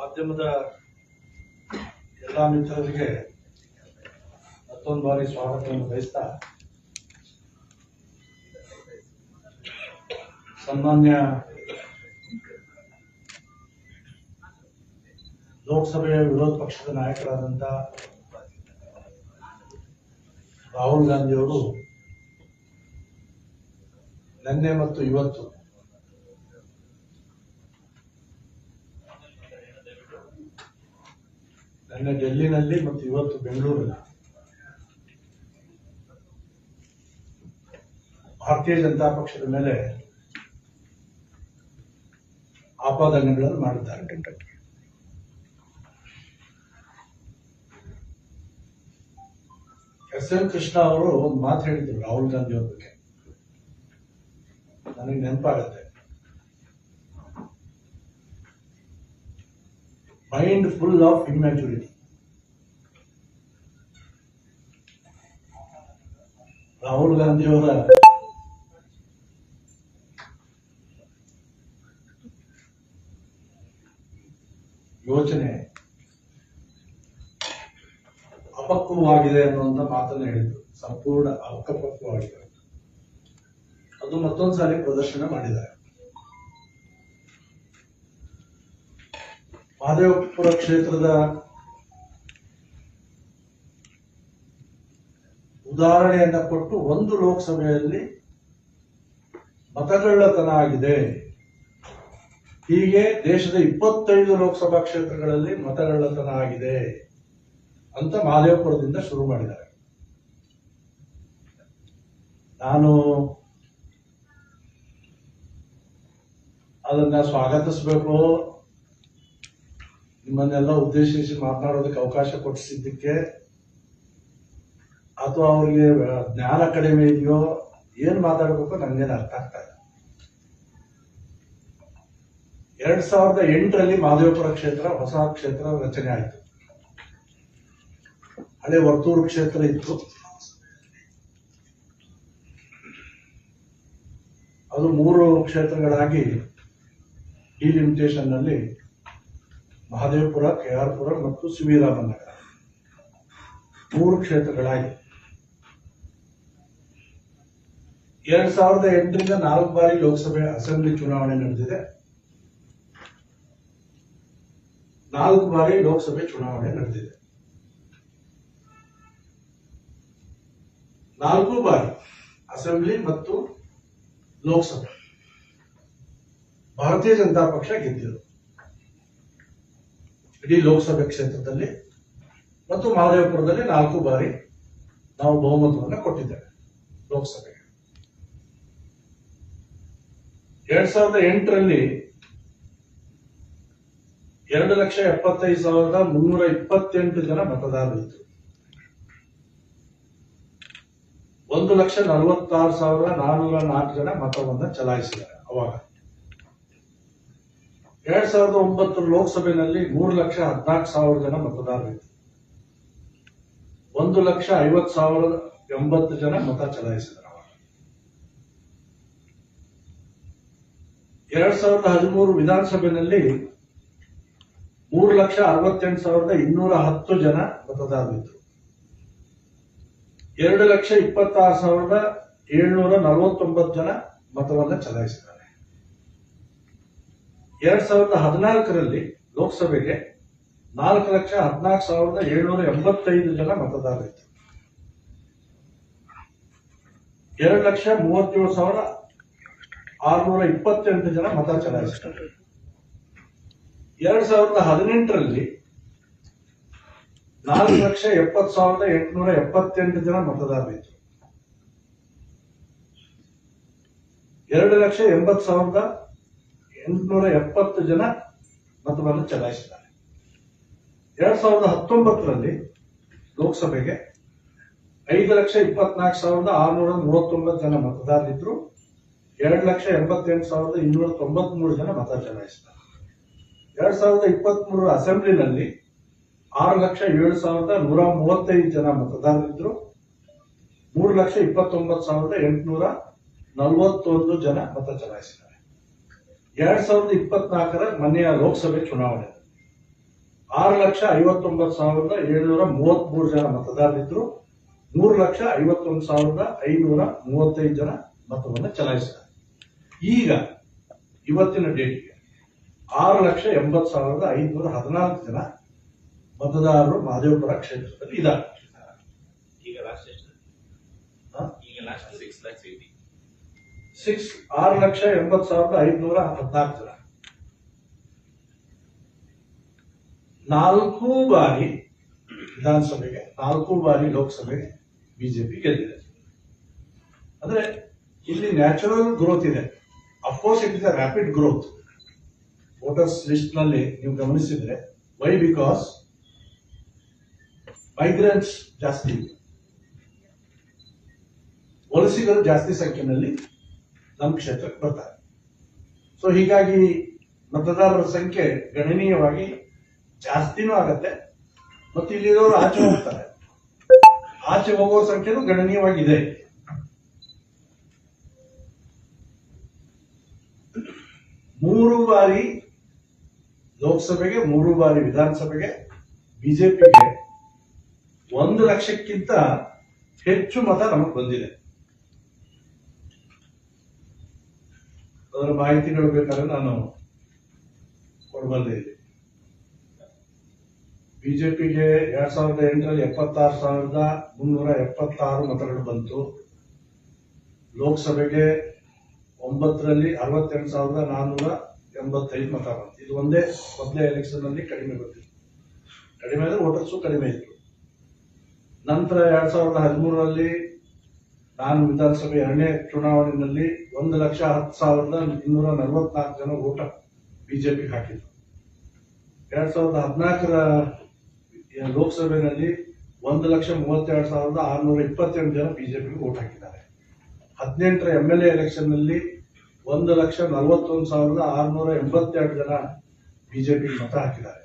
ಮಾಧ್ಯಮದ ಎಲ್ಲ ಮಿತ್ರರಿಗೆ ಮತ್ತೊಂದು ಬಾರಿ ಸ್ವಾಗತವನ್ನು ಬಯಸ್ತಾ ಸನ್ಮಾನ್ಯ ಲೋಕಸಭೆಯ ವಿರೋಧ ಪಕ್ಷದ ನಾಯಕರಾದಂತ ರಾಹುಲ್ ಗಾಂಧಿಯವರು ನಿನ್ನೆ ಮತ್ತು ಇವತ್ತು ನಿನ್ನೆ ಡೆಲ್ಲಿನಲ್ಲಿ ಮತ್ತು ಇವತ್ತು ಬೆಂಗಳೂರಿನ ಭಾರತೀಯ ಜನತಾ ಪಕ್ಷದ ಮೇಲೆ ಆಪಾದನೆಗಳನ್ನು ಮಾಡಿದ್ದಾರೆ ಎಸ್ ಎಲ್ ಕೃಷ್ಣ ಅವರು ಒಂದು ಮಾತು ಹೇಳಿದ್ರು ರಾಹುಲ್ ಗಾಂಧಿ ಅವ್ರ ಬಗ್ಗೆ. ನನಗೆ ನೆನಪಾಗತ್ತೆ. Mind full of immaturity Rahul ಗಾಂಧಿಯವರ ಯೋಚನೆ ಅಪಕ್ವವಾಗಿದೆ ಅನ್ನುವಂಥ ಮಾತನ್ನು ಹೇಳಿದ್ರು. ಸಂಪೂರ್ಣ ಅಪಕ್ವವಾಗಿದೆ. ಅದು ಮತ್ತೊಂದು ಸಾರಿ ಪ್ರದರ್ಶನ ಮಾಡಿದ್ದಾರೆ. ಮಹದೇವಪುರ ಕ್ಷೇತ್ರದ ಉದಾಹರಣೆಯನ್ನ ಕೊಟ್ಟು ಒಂದು ಲೋಕಸಭೆಯಲ್ಲಿ ಮತಗಳ್ಳತನ ಆಗಿದೆ. ಹೀಗೆ ದೇಶದ ಇಪ್ಪತ್ತೈದು ಲೋಕಸಭಾ ಕ್ಷೇತ್ರಗಳಲ್ಲಿ ಮತಗಳ್ಳತನ ಆಗಿದೆ ಅಂತ ಮಹದೇವಪುರದಿಂದ ಶುರು ಮಾಡಿದ್ದಾರೆ. ನಾನು ಅದನ್ನ ಸ್ವಾಗತಿಸಬೇಕು. ನಿಮ್ಮನ್ನೆಲ್ಲ ಉದ್ದೇಶಿಸಿ ಮಾತನಾಡೋದಕ್ಕೆ ಅವಕಾಶ ಕೊಡಿಸಿದ್ದಕ್ಕೆ ಅಥವಾ ಅವ್ರಿಗೆ ಜ್ಞಾನ ಕಡಿಮೆ ಇದೆಯೋ, ಏನ್ ಮಾತಾಡ್ಬೇಕು ನಂಗೇನು ಅರ್ಥ ಆಗ್ತಾ ಇಲ್ಲ. ಎರಡ್ ಸಾವಿರದ ಎಂಟರಲ್ಲಿ ಮಹದೇವಪುರ ಕ್ಷೇತ್ರ ಹೊಸ ಕ್ಷೇತ್ರ ರಚನೆ ಆಯಿತು. ಹಳೆ ವರ್ತೂರು ಕ್ಷೇತ್ರ ಇತ್ತು. ಅದು ಮೂರು ಕ್ಷೇತ್ರಗಳಾಗಿ ಡಿಲಿಮಿಟೇಷನ್ನಲ್ಲಿ ಮಹದೇವಪುರ ಪುರ ಮತ್ತು ಸಿವಿರಾಮನಗರ. ಮೂರು ಕ್ಷೇತ್ರಗಳಾಗಿ. ಎರಡ್ ಸಾವಿರದ ಎಂಟರಿಂದ ನಾಲ್ಕು ಬಾರಿ ಲೋಕಸಭೆ ಅಸೆಂಬ್ಲಿ ಚುನಾವಣೆ ನಡೆದಿದೆ. ನಾಲ್ಕು ಬಾರಿ ಲೋಕಸಭೆ ಚುನಾವಣೆ ನಡೆದಿದೆ. ನಾಲ್ಕು ಬಾರಿ ಅಸೆಂಬ್ಲಿ ಮತ್ತು ಲೋಕಸಭೆ. ಭಾರತೀಯ ಜನತಾ ಪಕ್ಷ ಗೆದ್ದಿದೆ ಇಡೀ ಲೋಕಸಭೆ ಕ್ಷೇತ್ರದಲ್ಲಿ ಮತ್ತು ಮಹದೇವಪುರದಲ್ಲಿ ನಾಲ್ಕು ಬಾರಿ ನಾವು ಬಹುಮತವನ್ನು ಕೊಟ್ಟಿದ್ದೇವೆ ಲೋಕಸಭೆಗೆ. ಎರಡ್ ಸಾವಿರದ ಎಂಟರಲ್ಲಿ ಎರಡು ಲಕ್ಷ ಎಪ್ಪತ್ತೈದು ಸಾವಿರದ ಮುನ್ನೂರ ಇಪ್ಪತ್ತೆಂಟು ಜನ ಮತದಾರರಿದ್ದರು ಒಂದು ಲಕ್ಷ ನಲವತ್ತಾರು ಸಾವಿರದ ನಾನ್ನೂರ ನಾಲ್ಕು ಜನ ಮತವನ್ನು ಚಲಾಯಿಸಿದ್ದಾರೆ ಅವಾಗ. ಎರಡ್ ಸಾವಿರದ ಒಂಬತ್ತು ಲೋಕಸಭೆಯಲ್ಲಿ ಮೂರು ಲಕ್ಷ ಹದಿನಾಲ್ಕು ಸಾವಿರ ಜನ ಮತದಾರರಿದ್ದರು ಒಂದು ಲಕ್ಷ ಐವತ್ ಸಾವಿರ ಎಂಬತ್ತು ಜನ ಮತ ಚಲಾಯಿಸಿದರು ಅವಾಗ. ಎರಡ್ ಸಾವಿರದ ಹದಿಮೂರು ವಿಧಾನಸಭೆಯಲ್ಲಿ ಮೂರು ಲಕ್ಷ ಅರವತ್ತೆಂಟು ಸಾವಿರದ ಇನ್ನೂರ ಹತ್ತು ಜನ ಮತದಾರರಿದ್ದರು ಎರಡು ಲಕ್ಷ ಇಪ್ಪತ್ತಾರು ಸಾವಿರದ ಏಳ್ನೂರ ನಲವತ್ತೊಂಬತ್ತು ಜನ ಮತವನ್ನು ಚಲಾಯಿಸಿದ್ದಾರೆ. ಎರಡ್ ಸಾವಿರದ ಹದಿನಾಲ್ಕರಲ್ಲಿ ಲೋಕಸಭೆಗೆ ನಾಲ್ಕು ಲಕ್ಷ ಹದಿನಾಲ್ಕು ಸಾವಿರದ ಏಳ್ನೂರ ಎಂಬತ್ತೈದು ಜನ ಮತದಾರರಿದ್ದರು. ಎರಡು ಲಕ್ಷ ಮೂವತ್ತೇಳು ಸಾವಿರ ಆರ್ನೂರ ಇಪ್ಪತ್ತೆಂಟು ಜನ ಮತ ಚಲಾಯಿಸಿದ್ದಾರೆ ಎರಡ್ ಸಾವಿರದ ಹದಿನೆಂಟರಲ್ಲಿ ನಾಲ್ಕು ಲಕ್ಷ ಎಪ್ಪತ್ತು ಸಾವಿರದ ಎಂಟುನೂರ ಎಪ್ಪತ್ತೆಂಟು ಜನ ಮತದಾರರಿದ್ದರು. ಎರಡು ಲಕ್ಷ ಎಂಬತ್ತು ಸಾವಿರದ ಎಂಟುನೂರ ಎಪ್ಪತ್ತು ಜನ ಮತವನ್ನು ಚಲಾಯಿಸಿದ್ದಾರೆ. ಎರಡ್ ಸಾವಿರದ ಹತ್ತೊಂಬತ್ತರಲ್ಲಿ ಲೋಕಸಭೆಗೆ ಐದು ಲಕ್ಷ ಇಪ್ಪತ್ನಾಲ್ಕು ಸಾವಿರದ ಆರುನೂರ ಮೂವತ್ತೊಂಬತ್ತು ಜನ ಮತದಾರರಿದ್ರು. ಎರಡು ಲಕ್ಷ ಎಂಬತ್ತೆಂಟು ಸಾವಿರದ ಇನ್ನೂರ ತೊಂಬತ್ಮೂರು ಜನ ಮತ ಚಲಾಯಿಸಿದ್ದಾರೆ. ಎರಡ್ ಸಾವಿರದ ಇಪ್ಪತ್ತ್ ಮೂರರ ಅಸೆಂಬ್ಲಿನಲ್ಲಿ ಆರು ಲಕ್ಷ ಏಳು ಸಾವಿರದ ನೂರ ಮೂವತ್ತೈದು ಜನ ಮತದಾರರಿದ್ರು. ಮೂರು ಲಕ್ಷ ಇಪ್ಪತ್ತೊಂಬತ್ತು ಸಾವಿರದ ಎಂಟುನೂರ ನಲವತ್ತೊಂದು ಜನ ಮತ ಚಲಾಯಿಸಿದ್ದಾರೆ. ಎರಡ್ ಸಾವಿರದ ಇಪ್ಪತ್ನಾಲ್ಕರ ಮನೆಯ ಲೋಕಸಭೆ ಚುನಾವಣೆ. ಆರು ಲಕ್ಷ ಐವತ್ತೊಂಬತ್ತು ಸಾವಿರದ ಏಳ್ನೂರ ಮೂವತ್ಮೂರು ಜನ ಮತದಾರರಿದ್ರು ಮೂರು ಲಕ್ಷ ಐವತ್ತೊಂದು ಸಾವಿರದ ಐನೂರ ಮೂವತ್ತೈದು ಜನ ಮತವನ್ನು ಚಲಾಯಿಸಿದ್ದಾರೆ. ಈಗ ಇವತ್ತಿನ ಡೇಟ್ಗೆ ಆರು ಲಕ್ಷ ಎಂಬತ್ತು ಸಾವಿರದ ಐನೂರ ಹದಿನಾಲ್ಕು ಜನ ಮತದಾರರು ಮಹದೇವಪುರ ಕ್ಷೇತ್ರದಲ್ಲಿ ಇದ್ದಾರೆ. ಈಗ ಲಾಸ್ಟ್ ಈಗ last six lakhs eighty six ಆರು ಲಕ್ಷ ಎಂಬತ್ತು ಸಾವಿರದ ಐದುನೂರ ಹದಿನಾಲ್ಕು ಜನ. ನಾಲ್ಕು ಬಾರಿ ವಿಧಾನಸಭೆಗೆ, ನಾಲ್ಕು ಬಾರಿ ಲೋಕಸಭೆಗೆ ಬಿಜೆಪಿ ಗೆದ್ದಿದೆ. ಅಂದ್ರೆ ಇಲ್ಲಿ ನ್ಯಾಚುರಲ್ ಗ್ರೋತ್ ಇದೆ. Of course it is a rapid growth voters ಲಿಸ್ಟ್ನಲ್ಲಿ ನೀವು ಗಮನಿಸಿದ್ರೆ ವೈ ಬಿಕಾಸ್ ಮೈಗ್ರೆಂಟ್ಸ್ ಜಾಸ್ತಿ ವಲಸಿಗರು ಜಾಸ್ತಿ ಸಂಖ್ಯೆಯಲ್ಲಿ ನಮ್ಮ ಕ್ಷೇತ್ರಕ್ಕೆ ಬರ್ತಾರೆ. ಸೊ ಹೀಗಾಗಿ ಮತದಾರರ ಸಂಖ್ಯೆ ಗಣನೀಯವಾಗಿ ಜಾಸ್ತಿನೂ ಆಗತ್ತೆ. ಮತ್ತು ಇಲ್ಲಿರೋರು ಆಚೆ ಹೋಗ್ತಾರೆ. ಆಚೆ ಹೋಗೋ ಸಂಖ್ಯೆನೂ ಗಣನೀಯವಾಗಿದೆ. ಮೂರು ಬಾರಿ ಲೋಕಸಭೆಗೆ, ಮೂರು ಬಾರಿ ವಿಧಾನಸಭೆಗೆ, ಬಿಜೆಪಿಗೆ ಒಂದು ಲಕ್ಷಕ್ಕಿಂತ ಹೆಚ್ಚು ಮತ ನಮಗೆ ಬಂದಿದೆ. ಅದರ ಮಾಹಿತಿಗಳು ಬೇಕಾದ್ರೆ ನಾನು ಇಲ್ಲಿ ಬಿಜೆಪಿಗೆ ಎರಡ್ ಸಾವಿರದ ಎಂಟರಲ್ಲಿ ಎಪ್ಪತ್ತಾರು ಸಾವಿರದ ಮುನ್ನೂರ ಎಪ್ಪತ್ತಾರು ಮತಗಳು ಬಂತು. ಲೋಕಸಭೆಗೆ ಒಂಬತ್ತರಲ್ಲಿ ಅರವತ್ತೆರಡು ಸಾವಿರದ ನಾನ್ನೂರ ಎಂಬತ್ತೈದು ಮತ ಬಂತು. ಇದು ಒಂದೇ ಮೊದಲೇ ಎಲೆಕ್ಷನ್ ಅಲ್ಲಿ ಕಡಿಮೆ ಬಂದಿತ್ತು. ಕಡಿಮೆ ಅಂದ್ರೆ ವೋಟರ್ಸು ಕಡಿಮೆ ಇತ್ತು. ನಂತರ ಎರಡ್ ಸಾವಿರದ ಹದಿಮೂರರಲ್ಲಿ ನಾನು ವಿಧಾನಸಭೆ ಎರಡನೇ ಚುನಾವಣೆಯಲ್ಲಿ ಒಂದು ಲಕ್ಷ ಹತ್ತು ಸಾವಿರದ ಇನ್ನೂರ ನಲವತ್ನಾಲ್ಕು ಜನ ಓಟ ಬಿಜೆಪಿ ಹಾಕಿದ್ರು. ಎರಡ್ ಸಾವಿರದ ಹದಿನಾಲ್ಕರ ಲೋಕಸಭೆಯಲ್ಲಿ ಒಂದು ಲಕ್ಷ ಮೂವತ್ತೆರಡು ಸಾವಿರದ ಆರುನೂರ ಇಪ್ಪತ್ತೆಂಟು ಜನ ಬಿಜೆಪಿಗೆ ಓಟ್ ಹಾಕಿದ್ದಾರೆ. ಹದಿನೆಂಟರ ಎಂ ಎಲ್ ಎ ನಲ್ಲಿ ಒಂದು ಲಕ್ಷ ನಲವತ್ತೊಂದು ಸಾವಿರದ ಆರುನೂರ ಎಂಬತ್ತೆರಡು ಜನ ಬಿಜೆಪಿಗೆ ಮತ ಹಾಕಿದ್ದಾರೆ.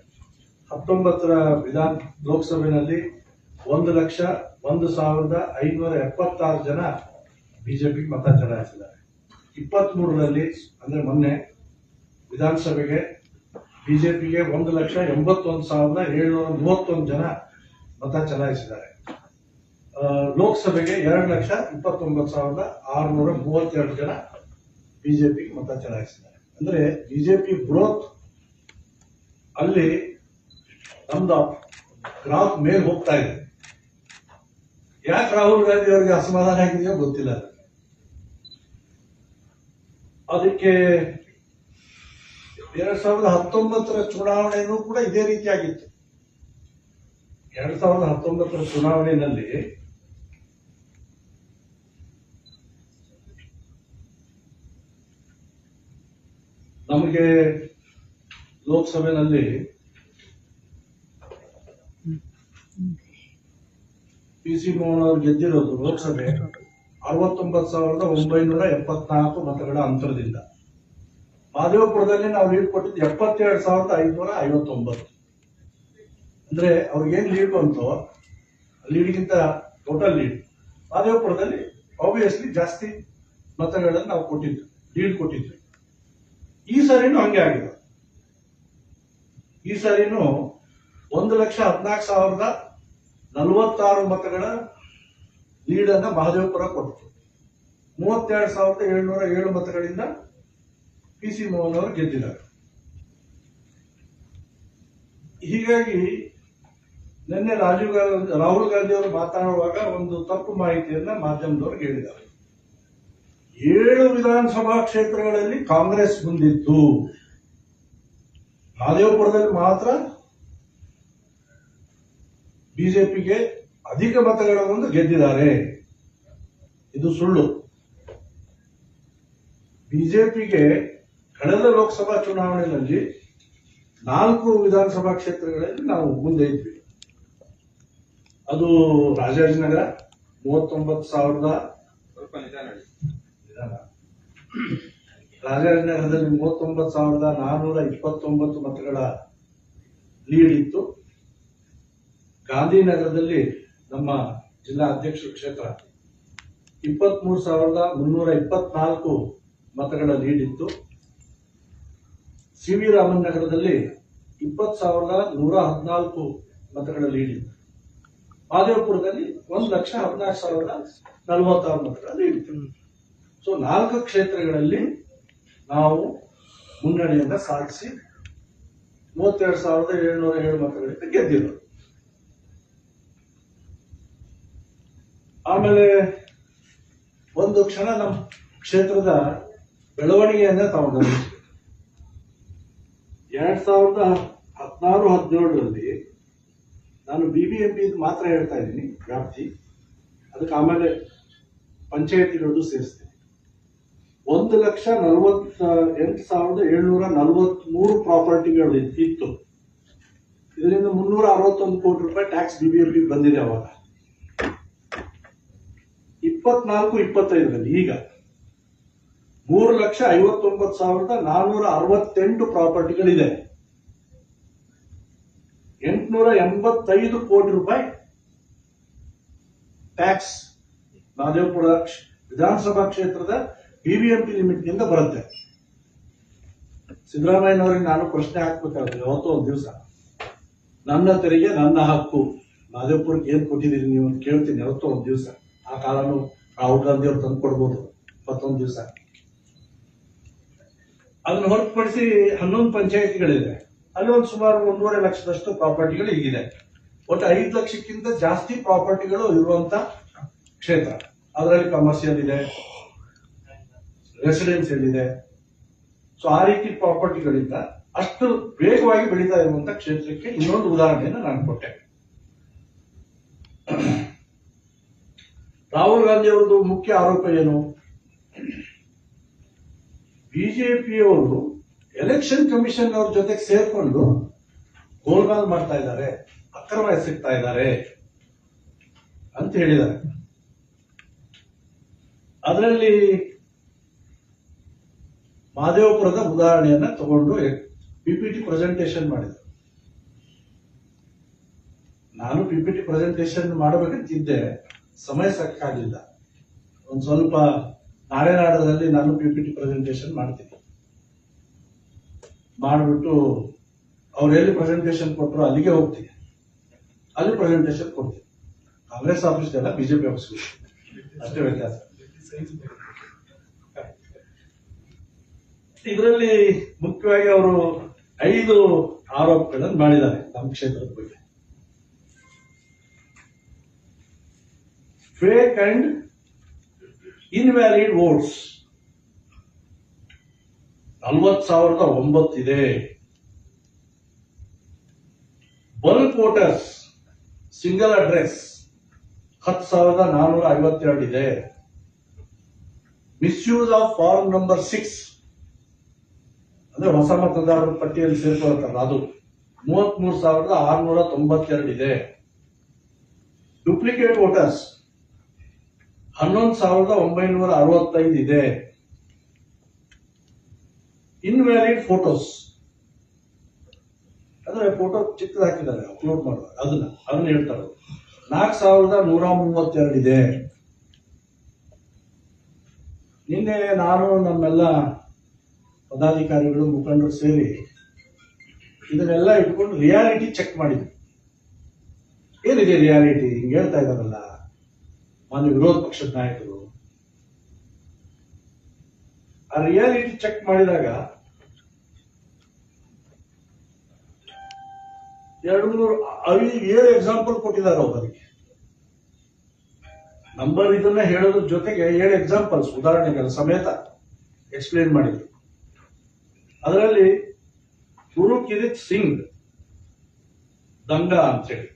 ಹತ್ತೊಂಬತ್ತರ ವಿಧಾನ ಲೋಕಸಭೆಯಲ್ಲಿ ಒಂದು ಲಕ್ಷ, ಒಂದು ಸಾವಿರದ ಐನೂರ ಎಪ್ಪತ್ತಾರು ಜನ ಬಿಜೆಪಿ ಮತ ಚಲಾಯಿಸಿದ್ದಾರೆ. ಇಪ್ಪತ್ತ್ ಮೂರರಲ್ಲಿ ಅಂದ್ರೆ ಮೊನ್ನೆ ವಿಧಾನಸಭೆಗೆ ಬಿಜೆಪಿಗೆ ಒಂದು ಲಕ್ಷ ಎಂಬತ್ತೊಂದು ಸಾವಿರದ ಏಳ್ನೂರ ಮೂವತ್ತೊಂದು ಜನ ಮತ ಚಲಾಯಿಸಿದ್ದಾರೆ. ಲೋಕಸಭೆಗೆ ಎರಡು ಲಕ್ಷ ಇಪ್ಪತ್ತೊಂಬತ್ತು ಸಾವಿರದ ಆರುನೂರ ಮೂವತ್ತೆರಡು ಜನ ಬಿಜೆಪಿಗೆ ಮತ ಚಲಾಯಿಸಿದ್ದಾರೆ. ಅಂದ್ರೆ ಬಿಜೆಪಿ ಗ್ರೋತ್ ಅಲ್ಲಿ ನಮ್ದು ಗ್ರಾಫ್ ಮೇಲೆ ಹೋಗ್ತಾ ಇದೆ. ಯಾಕೆ ರಾಹುಲ್ ಗಾಂಧಿ ಅವರಿಗೆ ಅಸಮಾಧಾನ ಆಗಿದೆಯೋ ಗೊತ್ತಿಲ್ಲ. ಅದಕ್ಕೆ ಎರಡ್ ಸಾವಿರದ ಹತ್ತೊಂಬತ್ತರ ಚುನಾವಣೆಯೂ ಕೂಡ ಇದೇ ರೀತಿಯಾಗಿತ್ತು ಎರಡ್ ಸಾವಿರದ ಹತ್ತೊಂಬತ್ತರ ಚುನಾವಣೆಯಲ್ಲಿ ನಮಗೆ ಲೋಕಸಭೆಯಲ್ಲಿ ಪಿ ಸಿ ಮೋಹನ್ ಅವರು ಗೆದ್ದಿರೋದು ಲೋಕಸಭೆ ಅರವತ್ತೊಂಬತ್ತು ಸಾವಿರದ ಒಂಬೈನೂರ ಎಪ್ಪತ್ನಾಲ್ಕು ಮತಗಳ ಅಂತರದಿಂದ. ಮಾದೇವಪುರದಲ್ಲಿ ನಾವು ಲೀಡ್ ಕೊಟ್ಟಿದ್ದು ಎಪ್ಪತ್ತೆರಡು ಸಾವಿರದ ಐದುನೂರ ಐವತ್ತೊಂಬತ್ತು. ಅಂದ್ರೆ ಅವ್ರಿಗೇನ್ ಲೀಡ್ ಬಂತು? ಲೀಡ್ಗಿಂತ ಟೋಟಲ್ ಲೀಡ್ ಮಾದೇವಪುರದಲ್ಲಿ ಆಬ್ವಿಯಸ್ಲಿ ಜಾಸ್ತಿ ಮತಗಳನ್ನು ನಾವು ಕೊಟ್ಟಿದ್ವಿ ಲೀಡ್ ಕೊಟ್ಟಿದ್ವಿ. ಈ ಸಾರಿನೂ ಹಂಗೆ ಆಗಿದೆ. ಈ ಸಾರಿನೂ ಒಂದು ಲಕ್ಷ ಹದಿನಾಲ್ಕು ಸಾವಿರದ ನಲವತ್ತಾರು ಮತಗಳ ಲೀಡ್ ಅನ್ನ ಮಹದೇವಪುರ ಕೊಡ್ತು ಮೂವತ್ತೆರಡು ಸಾವಿರದ ಏಳ್ನೂರ ಏಳು ಮತಗಳಿಂದ ಪಿ ಸಿ ಮೋಹನ್ ಅವರು ಗೆದ್ದಿದ್ದಾರೆ. ಹೀಗಾಗಿ ನಿನ್ನೆ ರಾಜೀವ್ ಗಾಂಧಿ ರಾಹುಲ್ ಗಾಂಧಿ ಅವರು ಮಾತನಾಡುವಾಗ ಒಂದು ತಪ್ಪು ಮಾಹಿತಿಯನ್ನ ಮಾಧ್ಯಮದವರು ಹೇಳಿದ್ದಾರೆ. ಏಳು ವಿಧಾನಸಭಾ ಕ್ಷೇತ್ರಗಳಲ್ಲಿ ಕಾಂಗ್ರೆಸ್ ಮುಂದಿತ್ತು. ಮಹದೇವಪುರದಲ್ಲಿ ಮಾತ್ರ ಬಿಜೆಪಿಗೆ ಅಧಿಕ ಮತಗಳನ್ನು ಗೆದ್ದಿದ್ದಾರೆ. ಇದು ಸುಳ್ಳು. ಬಿಜೆಪಿಗೆ ಕಳೆದ ಲೋಕಸಭಾ ಚುನಾವಣೆಯಲ್ಲಿ ನಾಲ್ಕು ವಿಧಾನಸಭಾ ಕ್ಷೇತ್ರಗಳಲ್ಲಿ ನಾವು ಮುಂದೆ ಇದ್ವಿ. ಅದು ರಾಜಾಜಿನಗರ ಮೂವತ್ತೊಂಬತ್ತು ಸಾವಿರದ ಸ್ವಲ್ಪ ನಿಧಾನ. ರಾಜಾಜಿನಗರದಲ್ಲಿ ಮೂವತ್ತೊಂಬತ್ತು ಸಾವಿರದ ನಾನೂರ ಇಪ್ಪತ್ತೊಂಬತ್ತು ಮತಗಳ ಲೀಡ್ ಇತ್ತು. ಗಾಂಧಿನಗರದಲ್ಲಿ ನಮ್ಮ ಜಿಲ್ಲಾ ಅಧ್ಯಕ್ಷರ ಕ್ಷೇತ್ರ. ಇಪ್ಪತ್ಮೂರು ಸಾವಿರದ ಮುನ್ನೂರ ಇಪ್ಪತ್ನಾಲ್ಕು ಮತಗಳ ಲೀಡ್ ಇತ್ತು. ಸಿ ವಿ ರಾಮನ್ ನಗರದಲ್ಲಿ ಇಪ್ಪತ್ತು ಸಾವಿರದ ನೂರ ಹದಿನಾಲ್ಕು ಮತಗಳ ಲೀಡ್ ಇತ್ತು. ಮಾದೇವಪುರದಲ್ಲಿ ಒಂದು ಲಕ್ಷ ಹದಿನಾಲ್ಕು ಸಾವಿರದ ನಲವತ್ತಾರು ಮತಗಳ ಲೀಡ್ ಇತ್ತು. ಸೊ ನಾಲ್ಕು ಕ್ಷೇತ್ರಗಳಲ್ಲಿ ನಾವು ಮುನ್ನಡೆಯನ್ನ ಸಾಧಿಸಿ ಮೂವತ್ತೆರಡು ಸಾವಿರದ ಏಳ್ನೂರ ಏಳು ಮತಗಳಿಂದ ಗೆದ್ದಿರೋದು. ಆಮೇಲೆ ಒಂದು ಕ್ಷಣ ನಮ್ಮ ಕ್ಷೇತ್ರದ ಬೆಳವಣಿಗೆಯನ್ನ ತಾವು ಎರಡ್ ಸಾವಿರದ ಹದಿನಾರು, ಹದಿನೇಳರಲ್ಲಿ ನಾನು ಬಿ ಬಿ ಎಂ ಪಿ ಮಾತ್ರ ಹೇಳ್ತಾ ಇದ್ದೀನಿ, ವ್ಯಾಪ್ತಿ. ಅದಕ್ಕೆ ಆಮೇಲೆ ಪಂಚಾಯತಿಗಳು ಸೇರಿಸ್ತೀನಿ. ಒಂದು ಲಕ್ಷ ನಲವತ್ತ ಎಂಟು ಸಾವಿರದ ಏಳ್ನೂರ ನಲವತ್ಮೂರು ಪ್ರಾಪರ್ಟಿಗಳು ಇತ್ತು. ಇದರಿಂದ ಮುನ್ನೂರ ಅರವತ್ತೊಂದು ಕೋಟಿ ರೂಪಾಯಿ tax B B M P ಬಂದಿದೆ ಅವಾಗ. ಇಪ್ಪತ್ನಾಲ್ಕು, ಇಪ್ಪತ್ತೈದರಲ್ಲಿ. ಈಗ ಮೂರು ಲಕ್ಷ ಐವತ್ತೊಂಬತ್ತು ಸಾವಿರದ ನಾನ್ನೂರ ಅರವತ್ತೆಂಟು ಪ್ರಾಪರ್ಟಿಗಳಿದೆ. ಎಂಟುನೂರ ಎಂಬತ್ತೈದು ಕೋಟಿ ರೂಪಾಯಿ ಟ್ಯಾಕ್ಸ್ ಮಹದೇವಪುರ ವಿಧಾನಸಭಾ ಕ್ಷೇತ್ರದ ಬಿಬಿಎಂಪಿ ಲಿಮಿಟ್ನಿಂದ ಬರುತ್ತೆ. ಸಿದ್ದರಾಮಯ್ಯನವರಿಗೆ ನಾನು ಪ್ರಶ್ನೆ ಹಾಕ್ಬೇಕಾದ್ರೆ ಯಾವತ್ತೋ ಒಂದು ದಿವಸ. ನನ್ನ ತೆರಿಗೆ ನನ್ನ ಹಕ್ಕು. ಮಹದೇವಪುರಕ್ಕೆ ಏನ್ ಕೊಟ್ಟಿದ್ದೀರಿ ನೀವು ಕೇಳ್ತೀನಿ ಯಾವತ್ತೋ ಒಂದು ದಿವಸ. ಆ ಕಾಲನು ರಾಹುಲ್ ಗಾಂಧಿ ಅವ್ರು ತಂದು ಕೊಡ್ಬೋದು. ಇಪ್ಪತ್ತೊಂದು ದಿವಸ. ಅದನ್ನ ಹೊರತುಪಡಿಸಿ ಹನ್ನೊಂದು ಪಂಚಾಯತಿಗಳಿದೆ ಅಲ್ಲಿ ಒಂದು ಸುಮಾರು ಒಂದೂವರೆ ಲಕ್ಷದಷ್ಟು ಪ್ರಾಪರ್ಟಿಗಳು ಈಗಿದೆ. ಒಟ್ಟು ಐದು ಲಕ್ಷಕ್ಕಿಂತ ಜಾಸ್ತಿ ಪ್ರಾಪರ್ಟಿಗಳು ಇರುವಂತ ಕ್ಷೇತ್ರ. ಅದರಲ್ಲಿ ಕಮರ್ಷಿಯಲ್ ಇದೆ ರೆಸಿಡೆನ್ಸಿಯಲ್ ಇದೆ. ಸೊ ಆ ರೀತಿ ಪ್ರಾಪರ್ಟಿಗಳಿಂದ ಅಷ್ಟು ವೇಗವಾಗಿ ಬೆಳೀತಾ ಇರುವಂತ ಕ್ಷೇತ್ರಕ್ಕೆ ಇನ್ನೊಂದು ಉದಾಹರಣೆಯನ್ನು ನಾನು ಕೊಟ್ಟೆ. ರಾಹುಲ್ ಗಾಂಧಿ ಅವರದ್ದು ಮುಖ್ಯ ಆರೋಪ ಏನು? ಬಿಜೆಪಿಯವರು ಎಲೆಕ್ಷನ್ ಕಮಿಷನ್ ಅವ್ರ ಜೊತೆಗೆ ಸೇರ್ಕೊಂಡು ಗೋಲ್ಮಾಲ್ ಮಾಡ್ತಾ ಇದ್ದಾರೆ, ಅಕ್ರಮ ಎಸಗ್ತಾ ಇದ್ದಾರೆ ಅಂತ ಹೇಳಿದ್ದಾರೆ. ಅದರಲ್ಲಿ ಮಹದೇವಪುರದ ಉದಾಹರಣೆಯನ್ನ ತಗೊಂಡು ಪಿಪಿಟಿ ಪ್ರೆಸೆಂಟೇಶನ್ ಮಾಡಿದ್ರು. ನಾನು ಪಿಪಿಟಿ ಪ್ರೆಸೆಂಟೇಶನ್ ಮಾಡಬೇಕಂತಿದ್ದೆ. ಸಮಯ ಸಾಕಾಗಲಿಲ್ಲ ಒಂದು ಸ್ವಲ್ಪ ನಾಳೆ ನಾಡದಲ್ಲಿ ನಾನು ಪಿಪಿಟಿ ಪ್ರೆಸೆಂಟೇಶನ್ ಮಾಡ್ತೀನಿ. ಮಾಡಿಬಿಟ್ಟು ಅವ್ರು ಎಲ್ಲಿ ಪ್ರೆಸೆಂಟೇಶನ್ ಕೊಟ್ಟರು ಅಲ್ಲಿಗೆ ಹೋಗ್ತೀನಿ. ಅಲ್ಲಿ ಪ್ರೆಸೆಂಟೇಶನ್ ಕೊಡ್ತೀನಿ. ಕಾಂಗ್ರೆಸ್ ಆಫೀಸ್ಗೆಲ್ಲ ಬಿಜೆಪಿ ಆಫೀಸ್ಗೆ ಅಷ್ಟೇ ವ್ಯತ್ಯಾಸ. ಇದರಲ್ಲಿ ಮುಖ್ಯವಾಗಿ ಅವರು ಐದು ಆರೋಪಗಳನ್ನು ಮಾಡಿದ್ದಾರೆ ನಮ್ಮ ಕ್ಷೇತ್ರದ ಬಗ್ಗೆ. Fake and invalid votes. ನಲ್ವತ್ ಸಾವಿರದ ಒಂಬತ್ತಿದೆ ಬಲ್ಕ್ ವೋಟರ್ಸ್ ಸಿಂಗಲ್ ಅಡ್ರೆಸ್ ಹತ್ತು ಸಾವಿರದ ನಾನೂರ ಐವತ್ತೆರಡು ಇದೆ. Misuse of form number six ಅಂದ್ರೆ ಹೊಸ ಮತದಾರರ ಪಟ್ಟಿಯಲ್ಲಿ ಸೇರ್ಕೊಳ್ತಾರಲ್ಲ ಅದು. ಮೂವತ್ಮೂರು ಸಾವಿರದ ಆರುನೂರ ತೊಂಬತ್ತೆರಡು ಇದೆ. ಡೂಪ್ಲಿಕೇಟ್ ವೋಟರ್ಸ್ ಹನ್ನೊಂದು ಸಾವಿರದ ಒಂಬೈನೂರ ಅರವತ್ತೈದು ಇದೆ. ಇನ್ವ್ಯಾಲಿಡ್ ಫೋಟೋಸ್ ಅಂದ್ರೆ ಫೋಟೋ ಚಿಕ್ಕದ ಹಾಕಿದ್ದಾರೆ ಅಪ್ಲೋಡ್ ಮಾಡುವಾಗ. ಅದನ್ನ ಅದನ್ನ ಹೇಳ್ತಾರೆ ನಾಲ್ಕು ಸಾವಿರದ ನೂರ ಮೂವತ್ತೆರಡು ಇದೆ. ನಿನ್ನೆ ನಾನು, ನಮ್ಮೆಲ್ಲ ಪದಾಧಿಕಾರಿಗಳು, ಮುಖಂಡರು ಸೇರಿ ಇದನ್ನೆಲ್ಲ ಇಟ್ಕೊಂಡು ರಿಯಾಲಿಟಿ ಚೆಕ್ ಮಾಡಿದ್ವಿ. ಏನಿದೆ ರಿಯಾಲಿಟಿ ಹಿಂಗೆ ಹೇಳ್ತಾ ಇದಾರಲ್ಲ ಮಾನ್ಯ ವಿರೋಧ ಪಕ್ಷದ ನಾಯಕರು. ಆ ರಿಯಾಲಿಟಿ ಚೆಕ್ ಮಾಡಿದಾಗ ಎರಡು ಮೂರು ಅಲ್ಲಿ ಏಳು ಎಕ್ಸಾಂಪಲ್ ಕೊಟ್ಟಿದ್ದಾರೆ ಅವರಿಗೆ ನಂಬರ್ ಇದನ್ನ ಹೇಳೋದ್ರ ಜೊತೆಗೆ ಏಳು ಎಕ್ಸಾಂಪಲ್ಸ್ ಉದಾಹರಣೆಗಳ ಸಮೇತ ಎಕ್ಸ್ಪ್ಲೇನ್ ಮಾಡಿದ್ರು. ಅದರಲ್ಲಿ ಗುರು ಕಿರಿತ್ ಸಿಂಗ್ ದಂಗ ಅಂತೇಳಿ ಇವರು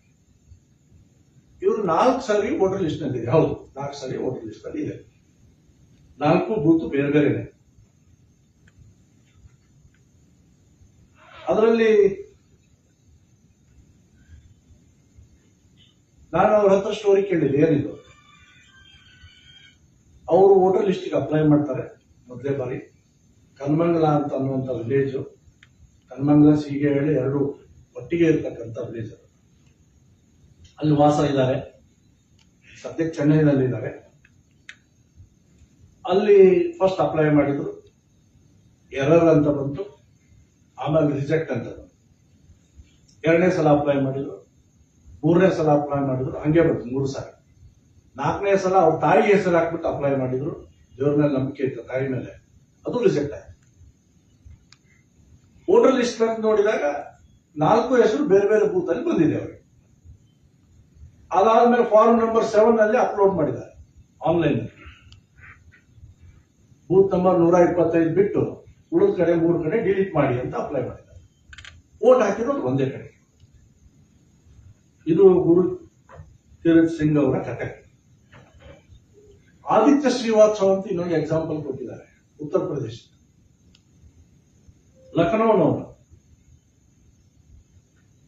ನಾಲ್ಕು ಸಾರಿ ವೋಟರ್ ಲಿಸ್ಟ್ನಲ್ಲಿ ಇದೆ. ಹೌದು, ನಾಲ್ಕು ಸಾರಿ ವೋಟರ್ ಲಿಸ್ಟ್ನಲ್ಲಿ ಇದೆ. ನಾಲ್ಕು ಬೂತ್ ಬೇರೆ ಬೇರೆ ಅದರಲ್ಲಿ ನಾನು ಅವ್ರ ಹತ್ರ ಸ್ಟೋರಿ ಕೇಳಿದೆ ಏನಿದು? ಅವರು ವೋಟರ್ ಲಿಸ್ಟಿಗೆ ಅಪ್ಲೈ ಮಾಡ್ತಾರೆ ಮೊದಲೇ ಬಾರಿ. ಕನ್ಮಂಗಲ ಅಂತ ಅನ್ನುವಂಥ ವಿಲೇಜ್ ಕನ್ಮಂಗಲ ಸೀಗೆ ಹೇಳಿ ಎರಡು ಒಟ್ಟಿಗೆ ಇರ್ತಕ್ಕಂಥ ವಿಲೇಜ್ ಅದು. ಅಲ್ಲಿ ವಾಸ ಇದ್ದಾರೆ. ಸದ್ಯಕ್ಕೆ ಚೆನ್ನೈನಲ್ಲಿ ಇದ್ದಾರೆ. ಅಲ್ಲಿ ಫಸ್ಟ್ ಅಪ್ಲೈ ಮಾಡಿದ್ರು. ಎರರ್ ಅಂತ ಬಂತು. ಆಮೇಲೆ ರಿಜೆಕ್ಟ್ ಅಂತ ಬಂತು. ಎರಡನೇ ಸಲ ಅಪ್ಲೈ ಮಾಡಿದ್ರು. ಮೂರನೇ ಸಲ ಅಪ್ಲೈ ಮಾಡಿದ್ರು. ಹಂಗೆ ಬಂತು ಮೂರು ಸಾರಿ ನಾಲ್ಕನೇ ಸಲ ಅವ್ರ ತಾಯಿ ಹೆಸರು ಹಾಕ್ಬಿಟ್ಟು ಅಪ್ಲೈ ಮಾಡಿದ್ರು. ದೇವ್ರ ಮೇಲೆ ನಂಬಿಕೆ ಇತ್ತು, ತಾಯಿ ಮೇಲೆ. ಅದು ರಿಜೆಕ್ಟ್ ಆಯ್ತು. ವೋಟರ್ ಲಿಸ್ಟ್ ನೋಡಿದಾಗ ನಾಲ್ಕು ಹೆಸರು ಬೇರೆ ಬೇರೆ ಬೂತ್ ಅಲ್ಲಿ ಬಂದಿದೆ ಅವರಿಗೆ. ಅದಾದ್ಮೇಲೆ ಫಾರ್ಮ್ ನಂಬರ್ ಸೆವೆನ್ ಅಲ್ಲಿ ಅಪ್ಲೋಡ್ ಮಾಡಿದ್ದಾರೆ. ಆನ್ಲೈನ್ ಬೂತ್ ನಂಬರ್ ನೂರ ಇಪ್ಪತ್ತೈದು ಬಿಟ್ಟು ಉಳಿದ ಕಡೆ, ಮೂರು ಕಡೆ ಡಿಲೀಟ್ ಮಾಡಿ ಅಂತ ಅಪ್ಲೈ ಮಾಡಿದ್ದಾರೆ. ವೋಟ್ ಹಾಕಿರೋದು ಒಂದೇ ಕಡೆ. ಇದು ಗುರು ತೀರಥ್ ಸಿಂಗ್ ಅವರ ಕತೆ. ಆದಿತ್ಯ ಶ್ರೀವಾತ್ಸವ ಅಂತ ಇನ್ನೊಂದು ಎಕ್ಸಾಂಪಲ್ ಕೊಟ್ಟಿದ್ದಾರೆ. ಉತ್ತರ ಪ್ರದೇಶ ಲಖನೌನವರು.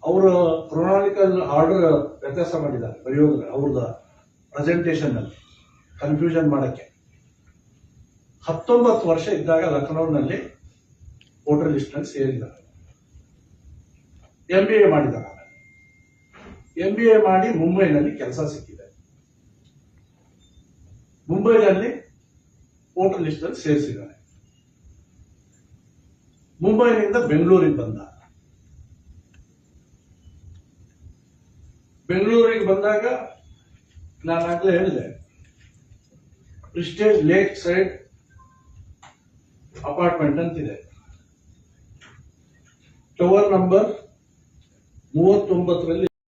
ಅವರ ಕ್ರೊನಾಲಿಕಲ್ ಆರ್ಡರ್ ವ್ಯತ್ಯಾಸ ಮಾಡಿದ್ದಾರೆ ಪ್ರಯೋಗ ಅವ್ರದ ಪ್ರೆಸೆಂಟೇಷನ್ ಅಲ್ಲಿ ಕನ್ಫ್ಯೂಷನ್ ಮಾಡಕ್ಕೆ. ಹತ್ತೊಂಬತ್ತು ವರ್ಷ ಇದ್ದಾಗ ಲಖನೌನಲ್ಲಿ ವೋಟರ್ ಲಿಸ್ಟ್ನಲ್ಲಿ ಸೇರಿದ್ದಾರೆ. ಎಂ ಬಿ ಎ ಮಾಡಿದ್ದಾರೆ. ಎಂ ಬಿ ಎ ಮಾಡಿ ಮುಂಬೈನಲ್ಲಿ ಕೆಲಸ ಸಿಕ್ಕಿದೆ. ಮುಂಬೈನಲ್ಲಿ ವೋಟರ್ ಲಿಸ್ಟ್ನಲ್ಲಿ ಸೇರಿಸಿದ್ದಾರೆ. ಮುಂಬೈನಿಂದ ಬೆಂಗಳೂರಿಗೆ ಬಂದ. ಬೆಂಗಳೂರಿಗೆ ಬಂದಾಗ ನಾನು ಆಗ್ಲೇ ಹೇಳಿದೆ. ಪ್ರಿಸ್ಟೇಜ್ ಲೇಕ್ ಸೈಡ್ ಅಪಾರ್ಟ್ಮೆಂಟ್ ಅಂತಿದೆ. Tower number ಮೂವತ್ತೊಂಬತ್ತರಲ್ಲಿ